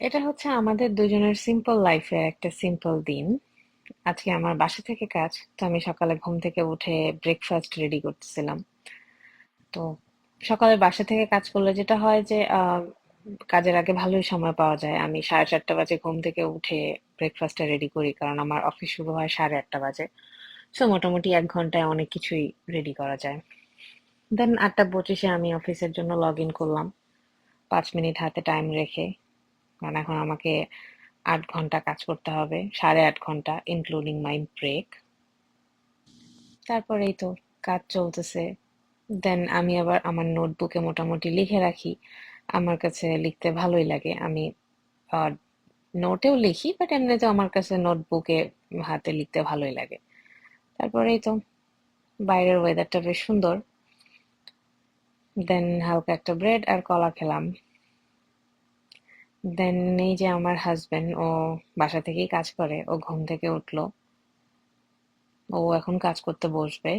এটা হচ্ছে আমাদের দুজনের সিম্পল লাইফের একটা সিম্পল দিন। আজকে আমার বাসা থেকে কাজ, তো আমি সকালে ঘুম থেকে উঠে ব্রেকফাস্ট রেডি করতেছিলাম। তো সকালে বাসা থেকে কাজ করলে যেটা হয় যে কাজের আগে ভালোই সময় পাওয়া যায়। আমি সাড়ে চারটা বাজে ঘুম থেকে উঠে ব্রেকফাস্টটা রেডি করি, কারণ আমার অফিস শুরু হয় সাড়ে আটটা বাজে। সো মোটামুটি এক ঘন্টায় অনেক কিছুই রেডি করা যায়। দেন আটটা পঁচিশে আমি অফিসের জন্য লগ ইন করলাম। পাঁচ মিনিট হাতে টাইম রেখে। কারণ এখন আমাকে আট ঘণ্টা কাজ করতে হবে, সাড়ে আট ঘণ্টা ইনক্লুডিং মাই ব্রেক তারপরেই তো কাজ চলতেছে। দেন আমি আবার আমার নোটবুকে মোটামুটি লিখে রাখি। আমার কাছে লিখতে ভালোই লাগে। আমি নোটেও লিখি বাট এমনিতেও আমার কাছে নোটবুকে হাতে লিখতে ভালোই লাগে। তারপরেই তো বাইরের ওয়েদারটা বেশ সুন্দর। দেন হালকা একটা ব্রেড আর কলা খেলাম। দেন এই যে আমার হাজব্যান্ড ও বাসা থেকেই কাজ করে, ও ঘুম থেকে উঠল। ও এখন কাজ করতে বসবে,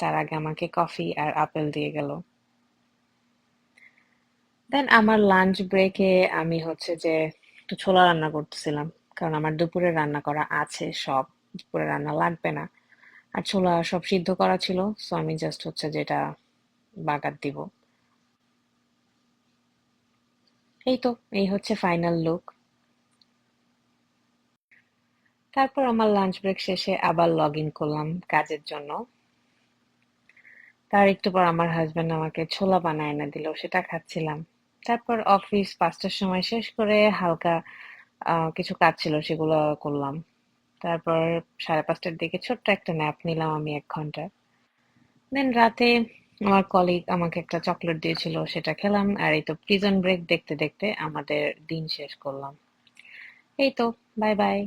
তার আগে আমাকে কফি আর আপেল দিয়ে গেল। দেন আমার লাঞ্চ ব্রেকে আমি হচ্ছে যে একটু ছোলা রান্না করতেছিলাম, কারণ আমার দুপুরে রান্না করা আছে সব, দুপুরে রান্না লাগবে না। আর ছোলা সব সিদ্ধ করা ছিল সো আমি জাস্ট হচ্ছে যেটা বাগার দিব। এই তো এই হচ্ছে ফাইনাল লুক তারপর আমার লাঞ্চ ব্রেক শেষে আবার লগ ইন করলাম কাজের জন্য। তার একটু পর আমার হাজবেন্ড আমাকে ছোলা বানায় এনে দিল, সেটা খাচ্ছিলাম। তারপর অফিস পাঁচটার সময় শেষ করে হালকা কিছু কাজ ছিল সেগুলো করলাম। তারপর সাড়ে পাঁচটার দিকে ছোট্ট একটা ন্যাপ নিলাম আমি এক ঘণ্টা। দেন রাতে আমার কলিগ আমাকে একটা চকলেট দিয়েছিল, সেটা খেলাম। আর এই তো প্রিজন ব্রেক দেখতে দেখতে আমাদের দিন শেষ করলাম। এই তো বাই বাই